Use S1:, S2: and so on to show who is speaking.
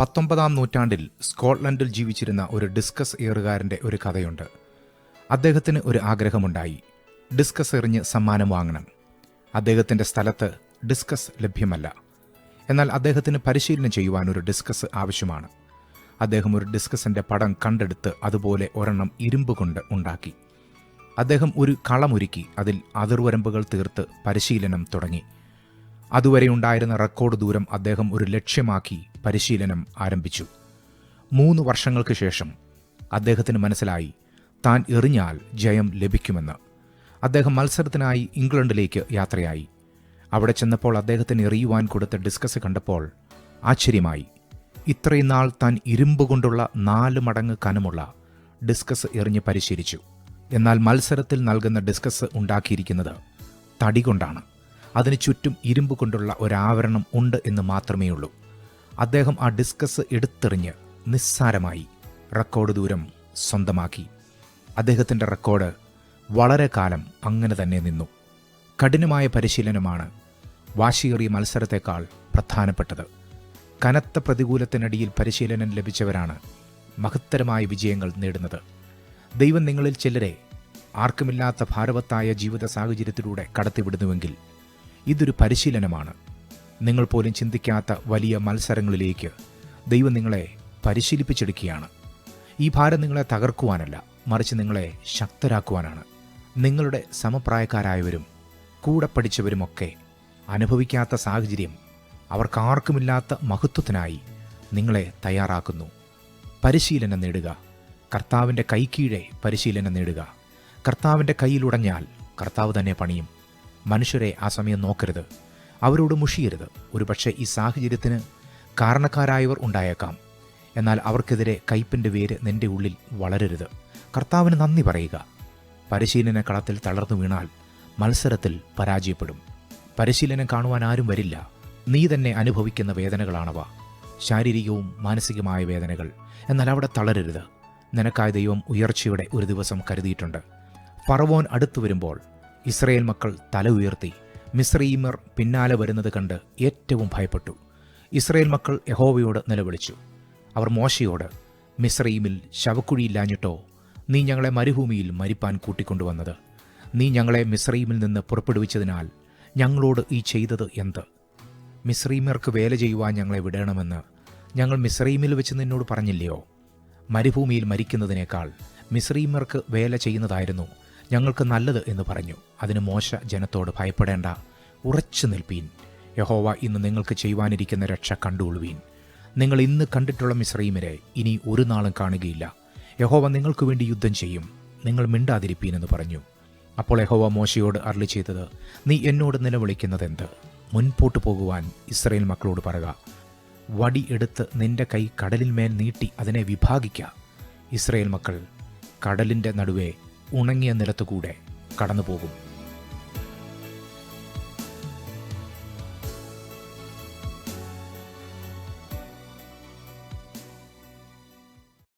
S1: പത്തൊമ്പതാം നൂറ്റാണ്ടിൽ സ്കോട്ട്ലൻഡിൽ ജീവിച്ചിരുന്ന ഒരു ഡിസ്കസ് ഏറുകാരന്റെ ഒരു കഥയുണ്ട്. അദ്ദേഹത്തിന് ഒരു ആഗ്രഹമുണ്ടായി. ഡിസ്കസ് എറിഞ്ഞ് സമ്മാനം വാങ്ങണം. അദ്ദേഹത്തിന്റെ സ്ഥലത്ത് ഡിസ്കസ് ലഭ്യമല്ല. എന്നാൽ അദ്ദേഹത്തിന് പരിശീലനം ചെയ്യുവാൻ ഒരു ഡിസ്കസ് ആവശ്യമാണ്. അദ്ദേഹം ഒരു ഡിസ്കസിന്റെ പടം കണ്ടെടുത്ത് അതുപോലെ ഒരെണ്ണം ഇരുമ്പ് കൊണ്ട് ഉണ്ടാക്കി. അദ്ദേഹം ഒരു കളമൊരുക്കി അതിൽ അതിർവരമ്പുകൾ തീർത്ത് പരിശീലനം തുടങ്ങി. അതുവരെ ഉണ്ടായിരുന്ന റെക്കോർഡ് ദൂരം അദ്ദേഹം ഒരു ലക്ഷ്യമാക്കി പരിശീലനം ആരംഭിച്ചു. മൂന്ന് വർഷങ്ങൾക്ക് ശേഷം അദ്ദേഹത്തിന് മനസ്സിലായി താൻ എറിഞ്ഞാൽ ജയം ലഭിക്കുമെന്ന്. അദ്ദേഹം മത്സരത്തിനായി ഇംഗ്ലണ്ടിലേക്ക് യാത്രയായി. അവിടെ ചെന്നപ്പോൾ അദ്ദേഹത്തിന് എറിയുവാൻ കൊടുത്ത ഡിസ്കസ് കണ്ടപ്പോൾ ആശ്ചര്യമായി. ഇത്രയും നാൾ താൻ ഇരുമ്പ് കൊണ്ടുള്ള നാല് മടങ്ങ് കനമുള്ള ഡിസ്കസ് എറിഞ്ഞ് പരിശീലിച്ചു. എന്നാൽ മത്സരത്തിൽ നൽകുന്ന ഡിസ്കസ് ഉണ്ടാക്കിയിരിക്കുന്നത് തടി കൊണ്ടാണ്. അതിന് ചുറ്റും ഇരുമ്പ് കൊണ്ടുള്ള ഒരാവരണം ഉണ്ട് എന്ന് മാത്രമേ ഉള്ളൂ. അദ്ദേഹം ആ ഡിസ്കസ് എടുത്തെറിഞ്ഞ് നിസ്സാരമായി റെക്കോർഡ് ദൂരം സ്വന്തമാക്കി. അദ്ദേഹത്തിന്റെ റെക്കോർഡ് വളരെ കാലം അങ്ങനെ തന്നെ നിന്നു. കഠിനമായ പരിശീലനമാണ് വാശിയേറിയ മത്സരത്തെക്കാൾ പ്രധാനപ്പെട്ടത്. കനത്ത പ്രതികൂലത്തിനടിയിൽ പരിശീലനം ലഭിച്ചവരാണ് മഹത്തരമായ വിജയങ്ങൾ നേടുന്നത്. ദൈവം നിങ്ങളിൽ ചിലരെ ആർക്കുമില്ലാത്ത ഭാരവത്തായ ജീവിത സാഹചര്യത്തിലൂടെ കടത്തിവിടുന്നുവെങ്കിൽ ഇതൊരു പരിശീലനമാണ്. നിങ്ങൾ പോലും ചിന്തിക്കാത്ത വലിയ മത്സരങ്ങളിലേക്ക് ദൈവം നിങ്ങളെ പരിശീലിപ്പിച്ചെടുക്കുകയാണ്. ഈ ഭാരം നിങ്ങളെ തകർക്കുവാനല്ല മറിച്ച് നിങ്ങളെ ശക്തരാക്കുവാനാണ്. നിങ്ങളുടെ സമപ്രായക്കാരായവരും കൂടെ പഠിച്ചവരുമൊക്കെ അനുഭവിക്കാത്ത സാഹചര്യം അവർക്കാർക്കുമില്ലാത്ത മഹത്വത്തിനായി നിങ്ങളെ തയ്യാറാക്കുന്നു. പരിശീലനം നേടുക. കർത്താവിന്റെ കൈക്കീഴെ പരിശീലനം നേടുക. കർത്താവിന്റെ കയ്യിലുടഞ്ഞാൽ കർത്താവ് തന്നെ പണിയും. മനുഷ്യരെ ആ സമയം നോക്കരുത്. അവരോട് മുഷിയരുത്. ഒരുപക്ഷെ ഈ സാഹചര്യത്തിന് കാരണക്കാരായവർ ഉണ്ടായേക്കാം. എന്നാൽ അവർക്കെതിരെ കയ്പിന്റെ വേര് നിന്റെ ഉള്ളിൽ വളരരുത്. കർത്താവിന് നന്ദി പറയുക. പരിശീലന കളത്തിൽ തളർന്നു വീണാൽ മത്സരത്തിൽ പരാജയപ്പെടും. പരിശീലനം കാണുവാൻ ആരും വരില്ല. നീ തന്നെ അനുഭവിക്കുന്ന വേദനകളാണവ. ശാരീരികവും മാനസികമായ വേദനകൾ. എന്നാൽ അവിടെ തളരരുത്. നിനക്കായ ദൈവം ഉയർച്ചയുടെ ഒരു ദിവസം കരുതിയിട്ടുണ്ട്. പറവോൻ അടുത്തു വരുമ്പോൾ ഇസ്രയേൽ മക്കൾ തല ഉയർത്തി. മിസ്രീമർ പിന്നാലെ വരുന്നത് കണ്ട് ഏറ്റവും ഭയപ്പെട്ടു. ഇസ്രയേൽ മക്കൾ യഹോവയോട് നിലവിളിച്ചു. അവർ മോശയോട് മിസ്രീമിൽ ശവക്കുഴിയില്ലാഞ്ഞിട്ടോ? നീ ഞങ്ങളെ മരുഭൂമിയിൽ മരിപ്പാൻ കൂട്ടിക്കൊണ്ടുവന്നത്. നീ ഞങ്ങളെ മിസ്രീമിൽ നിന്ന് പുറപ്പെടുവിച്ചതിനാൽ ഞങ്ങളോട് ഈ ചെയ്തത് എന്ത്? മിസ്രീമർക്ക് വേല ചെയ്യുവാൻ ഞങ്ങളെ വിടണമെന്ന് ഞങ്ങൾ മിസ്രീമിൽ വെച്ച് നിന്നോട് പറഞ്ഞില്ലയോ? മരുഭൂമിയിൽ മരിക്കുന്നതിനേക്കാൾ മിസ്രീമർക്ക് വേല ചെയ്യുന്നതായിരുന്നു ഞങ്ങൾക്ക് നല്ലത് എന്ന് പറഞ്ഞു. അതിന് മോശ ജനത്തോട് ഭയപ്പെടേണ്ട. ഉറച്ചു നിൽപ്പീൻ. യഹോവ ഇന്ന് നിങ്ങൾക്ക് ചെയ്യുവാനിരിക്കുന്ന രക്ഷ കണ്ടുകൊള്ളുവീൻ. നിങ്ങൾ ഇന്ന് കണ്ടിട്ടുള്ള മിശ്രീമരെ ഇനി ഒരു നാളും കാണുകയില്ല. യഹോവ നിങ്ങൾക്ക് വേണ്ടി യുദ്ധം ചെയ്യും. നിങ്ങൾ മിണ്ടാതിരിപ്പീൻ എന്ന് പറഞ്ഞു. അപ്പോൾ യഹോവ മോശയോട് അരളി ചെയ്തത് നീ എന്നോട് നിലവിളിക്കുന്നത് എന്ത് മുൻപോട്ട് പോകുവാൻ ഇസ്രയേൽ മക്കളോട് പറയുക. വടി എടുത്ത് നിന്റെ കൈ കടലിന്മേൽ നീട്ടി അതിനെ വിഭാഗിക്ക. ഇസ്രയേൽ മക്കൾ കടലിന്റെ നടുവേ ഉണങ്ങിയ നിലത്തുകൂടെ കടന്നു പോകും